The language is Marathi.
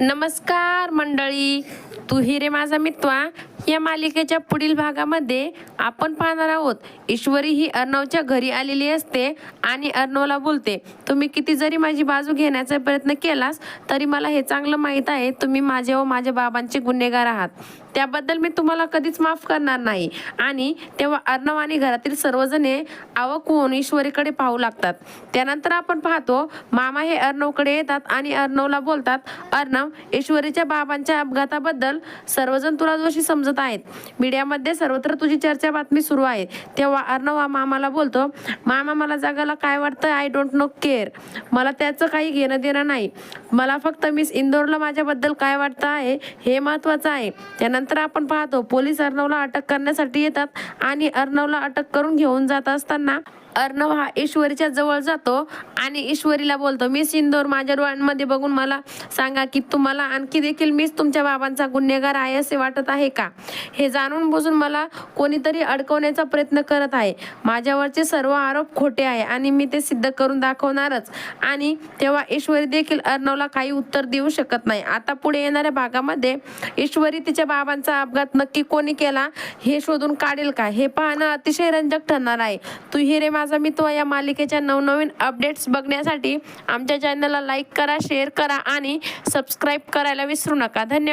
नमस्कार मंडळी. तू हिरे माझा मित्वा. या मालिकेच्या पुढील भागामध्ये आपण पाहणार आहोत ईश्वरी ही अर्णवच्या घरी आलेली असते आणि अर्णवला बोलते तुम्ही किती जरी माझी बाजू घेण्याचा प्रयत्न केलास तरी मला हे चांगलं माहीत आहे तुम्ही माझे व माझ्या बाबांचे गुन्हेगार आहात. त्याबद्दल मी तुम्हाला कधीच माफ करणार नाही. आणि तेव्हा अर्णव आणि घरातील सर्वजणे आवक होऊन ईश्वरीकडे पाहू लागतात. त्यानंतर आपण पाहतो मामा हे अर्णवकडे येतात आणि अर्णवला बोलतात अर्णव ईश्वरीच्या बाबांच्या अपघाताबद्दल सर्वजण तुला दोषी समजत आहेत. मीडियामध्ये सर्वत्र तुझी चर्चा बातमी सुरू आहे. तेव्हा अर्णव हा मामाला बोलतो मामा मला जगाला काय वाटतं आय डोंट नो केअर मला त्याचं काही घेणं देणं नाही. मला फक्त मिस इंदोरला माझ्याबद्दल काय वाटतं आहे हे महत्त्वाचं आहे. त्यानंतर आपण पाहतो पोलीस अर्णवला अटक करण्यासाठी येतात आणि अर्णवला अटक करून घेऊन जात असताना अर्णव हा ईश्वरीच्या जवळ जातो आणि ईश्वरीला बोलतो मी सिंदोर माझ्या डोळ्यांमध्ये बघून मला सांगा की तुम्हाला आणखी देखील मीच तुमच्या बाबांचा गुन्हेगार आहे असे वाटत आहे का? हे जाणून बुजून मला कोणीतरी अडकवण्याचा प्रयत्न करत आहे. माझ्यावरचे सर्व आरोप खोटे आहे आणि मी ते सिद्ध करून दाखवणारच आणि तेव्हा ईश्वरी देखील अर्णवला काही उत्तर देऊ शकत नाही. आता पुढे येणाऱ्या भागामध्ये ईश्वरी तिच्या बाबांचा अपघात नक्की कोणी केला हे शोधून काढेल का? हे पाहणं अतिशय रंजक ठरणार आहे. तू हिरे माझा मित्र या मालिकेच्या नवनवीन अपडेट्स बघण्यासाठी आमच्या चॅनलला लाईक करा शेअर करा आणि सबस्क्राईब करायला विसरू नका. धन्यवाद.